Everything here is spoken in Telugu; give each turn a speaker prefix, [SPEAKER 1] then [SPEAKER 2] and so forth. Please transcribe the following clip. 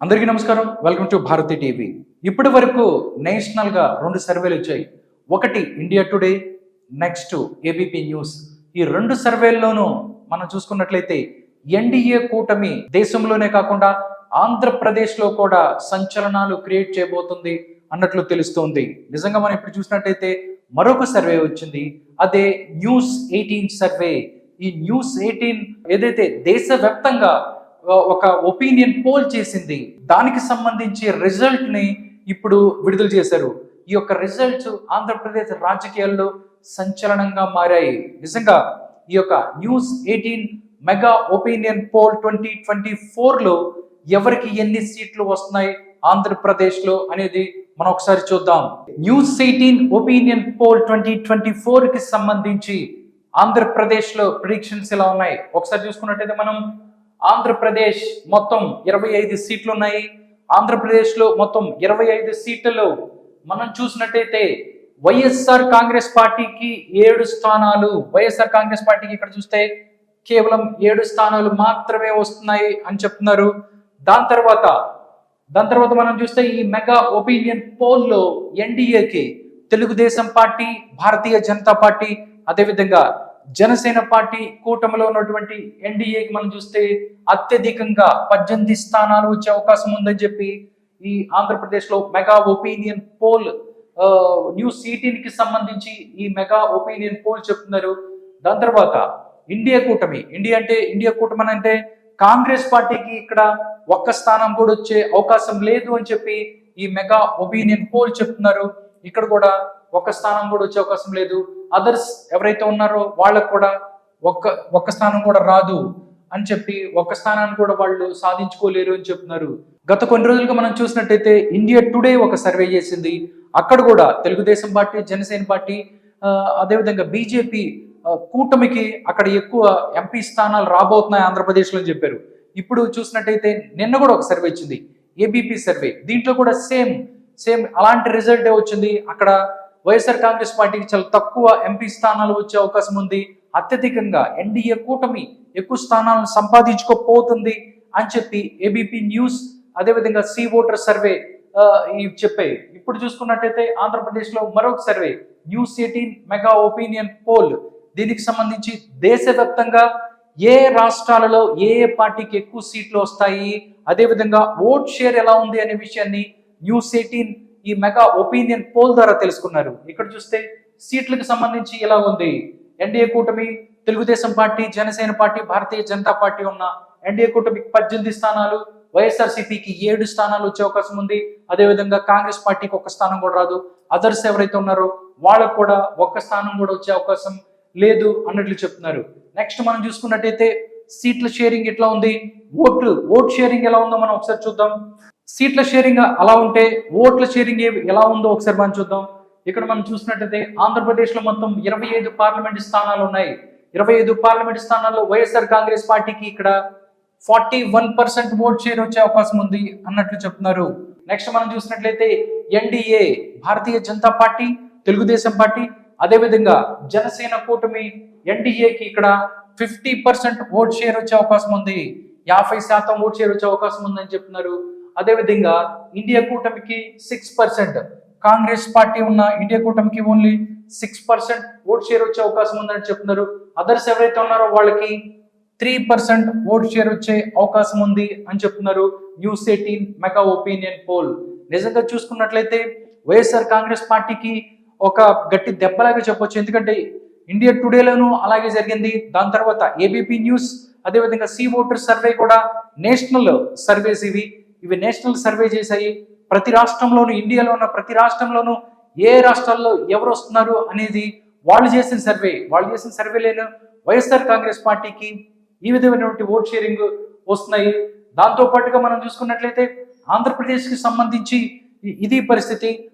[SPEAKER 1] అందరికీ నమస్కారం. వెల్కమ్ టు భారతి టీవీ ఇప్పటి వరకు నేషనల్గా రెండు సర్వేలు వచ్చాయి. ఒకటి India Today next ABP news ఈ రెండు సర్వేల్లోనూ మనం చూసుకున్నట్లయితే ఎన్డీఏ కూటమి దేశంలోనే కాకుండా ఆంధ్రప్రదేశ్లో కూడా సంచలనాలు క్రియేట్ చేయబోతుంది అన్నట్లు తెలుస్తోంది. నిజంగా మనం ఇప్పుడు చూసినట్టయితే మరొక సర్వే వచ్చింది. అదే న్యూస్ ఎయిటీన్ సర్వే. ఈ న్యూస్ ఎయిటీన్ ఏదైతే దేశవ్యాప్తంగా ఒక ఒపీనియన్ పోల్ చేసింది. దానికి సంబంధించి రిజల్ట్ని ఇప్పుడు విడుదల చేశారు. ఈ యొక్క రిజల్ట్స్ ఆంధ్రప్రదేశ్ రాజకీయాల్లో సంచలనంగా మారాయి. నిజంగా ఈ యొక్క news eighteen mega opinion poll twenty twenty ఫోర్లో ఎవరికి ఎన్ని సీట్లు వస్తున్నాయి ఆంధ్రప్రదేశ్లో అనేది మనం ఒకసారి చూద్దాం. News eighteen opinion poll twenty twenty ఫోర్కి సంబంధించి ఆంధ్రప్రదేశ్లో ప్రిడిక్షన్స్ ఎలా ఉన్నాయి? ఒకసారి చూసుకున్నట్టయితే మనం ఆంధ్రప్రదేశ్ మొత్తం ఇరవై ఐదు సీట్లు ఉన్నాయి ఆంధ్రప్రదేశ్లో మొత్తం ఇరవై ఐదు సీట్లు. మనం చూసినట్టయితే వైఎస్ఆర్ కాంగ్రెస్ పార్టీకి ఏడు స్థానాలు. వైఎస్ఆర్ కాంగ్రెస్ పార్టీకి ఇక్కడ చూస్తే కేవలం ఏడు స్థానాలు మాత్రమే వస్తున్నాయి అని చెప్తున్నారు. దాని తర్వాత దాని తర్వాత మనం చూస్తే ఈ మెగా ఒపీనియన్ పోల్లో ఎన్డీఏకి తెలుగుదేశం పార్టీ భారతీయ జనతా పార్టీ అదేవిధంగా జనసేన పార్టీ కూటమిలో ఉన్నటువంటి ఎన్డీఏకి మనం చూస్తే అత్యధికంగా పద్దెనిమిది స్థానాలు వచ్చే అవకాశం ఉందని చెప్పి ఈ ఆంధ్రప్రదేశ్లో మెగా ఒపీనియన్ పోల్ న్యూస్ సిటీకి కి సంబంధించి ఈ మెగా ఒపీనియన్ పోల్ చెప్తున్నారు. దాని తర్వాత ఇండియా కూటమి ఇండియా అంటే ఇండియా కూటమి అని అంటే కాంగ్రెస్ పార్టీకి ఇక్కడ ఒక్క స్థానం కూడా వచ్చే అవకాశం లేదు అని చెప్పి ఈ మెగా ఒపీనియన్ పోల్ చెప్తున్నారు. ఇక్కడ కూడా ఒక్క స్థానం కూడా వచ్చే అవకాశం లేదు. అదర్స్ ఎవరైతే ఉన్నారో వాళ్ళకు కూడా ఒక్క ఒక్క స్థానం కూడా రాదు అని చెప్పి ఒక్క స్థానాన్ని కూడా వాళ్ళు సాధించుకోలేరు అని చెప్తున్నారు. గత కొన్ని రోజులుగా మనం చూసినట్టయితే ఇండియా టుడే ఒక సర్వే చేసింది. అక్కడ కూడా తెలుగుదేశం పార్టీ జనసేన పార్టీ అదేవిధంగా బీజేపీ కూటమికి అక్కడ ఎక్కువ ఎంపీ స్థానాలు రాబోతున్నాయి ఆంధ్రప్రదేశ్లో అని చెప్పారు. ఇప్పుడు చూసినట్టయితే నిన్న కూడా ఒక సర్వే వచ్చింది. ABP survey. దీంట్లో కూడా సేమ్ సేమ్ అలాంటి రిజల్టే వచ్చింది. అక్కడ వైఎస్ఆర్ కాంగ్రెస్ పార్టీకి చాలా తక్కువ ఎంపీ స్థానాలు వచ్చే అవకాశం ఉంది. అత్యధికంగా ఎన్డీఏ కూటమి ఎక్కువ స్థానాలను సంపాదించుకోపోతుంది అని చెప్పి ఏబీపీ న్యూస్ అదేవిధంగా సి ఓటర్ సర్వే ఇవి చెప్పాయి ఇప్పుడు చూసుకున్నట్టయితే ఆంధ్రప్రదేశ్లో మరొక survey news eighteen mega opinion poll దీనికి సంబంధించి దేశవ్యాప్తంగా ఏ రాష్ట్రాలలో ఏ ఏ పార్టీకి ఎక్కువ సీట్లు వస్తాయి? అదేవిధంగా ఓట్ షేర్ ఎలా ఉంది అనే విషయాన్ని న్యూస్ ఎయిటీన్ ఈ మెగా ఒపీనియన్ పోల్ ద్వారా తెలుసుకున్నారు. ఇక్కడ చూస్తే సీట్లకు సంబంధించి ఎలా ఉంది? ఎన్డీఏ కూటమి Telugu Desam party Janasena party Bharatiya Janata party ఉన్న ఎన్డీఏ కూటమికి పద్దెనిమిది స్థానాలు వైఎస్ఆర్సీపీకి ఏడు స్థానాలు వచ్చే అవకాశం ఉంది. అదేవిధంగా కాంగ్రెస్ పార్టీకి ఒక స్థానం కూడా రాదు. అదర్స్ ఎవరైతే ఉన్నారో వాళ్ళకు కూడా ఒక్క స్థానం కూడా వచ్చే అవకాశం లేదు అన్నట్లు చెప్తున్నారు. నెక్స్ట్ మనం చూసుకున్నట్టయితే సీట్ల షేరింగ్ ఎట్లా ఉంది? ఓట్లు ఓట్ షేరింగ్ ఎలా ఉందో మనం ఒకసారి చూద్దాం. సీట్ల షేరింగ్ అలా ఉంటే ఓట్ల షేరింగ్ ఎలా ఉందో ఒకసారి మనం చూద్దాం. ఇక్కడ మనం చూసినట్టయితే ఆంధ్రప్రదేశ్లో మొత్తం ఇరవై ఐదు పార్లమెంట్ స్థానాలు ఉన్నాయి. ఇరవై ఐదు పార్లమెంట్ స్థానాల్లో వైఎస్ఆర్ కాంగ్రెస్ పార్టీకి ఇక్కడ forty one percent vote share వచ్చే అవకాశం ఉంది అన్నట్లు చెప్తున్నారు. నెక్స్ట్ మనం చూసినట్లయితే NDA Bharatiya Janata party Telugu Desam party అదేవిధంగా జనసేన కూటమి ఎన్డీఏకి ఇక్కడ ఫిఫ్టీ పర్సెంట్ ఓట్ షేర్ వచ్చే అవకాశం ఉంది. యాభై శాతం ఓట్ షేర్ వచ్చే అవకాశం ఉందని చెప్తున్నారు. అదేవిధంగా ఇండియా కూటమికి సిక్స్ పర్సెంట్ కాంగ్రెస్ పార్టీ ఉన్న ఇండియా కూటమికి only six percent vote share వచ్చే అవకాశం ఉందని చెప్తున్నారు. అదర్స్ ఎవరైతే ఉన్నారో వాళ్ళకి త్రీ పర్సెంట్ ఓట్ షేర్ వచ్చే అవకాశం ఉంది అని చెప్తున్నారు. News eighteen mega opinion poll. నిజంగా చూసుకున్నట్లయితే వైఎస్ఆర్ కాంగ్రెస్ పార్టీకి ఒక గట్టి దెబ్బలాగా చెప్పొచ్చు. ఎందుకంటే ఇండియా టుడేలోనూ అలాగే జరిగింది. దాని తర్వాత ఏబీపీ న్యూస్ అదేవిధంగా సి ఓటర్ సర్వే కూడా నేషనల్ సర్వేస్ ఇవి. ఇవి నేషనల్ సర్వే చేశాయి. ప్రతి రాష్ట్రంలోనూ ఇండియాలో ఉన్న ప్రతి రాష్ట్రంలోనూ ఏ రాష్ట్రాల్లో ఎవరు వస్తున్నారు అనేది వాళ్ళు చేసిన సర్వే. వాళ్ళు చేసిన సర్వేలేను వైఎస్ఆర్ కాంగ్రెస్ పార్టీకి ఈ విధమైనటువంటి ఓట్ షేరింగ్ వస్తున్నాయి. దాంతో పాటుగా మనం చూసుకున్నట్లయితే ఆంధ్రప్రదేశ్కి సంబంధించి ఇది పరిస్థితి.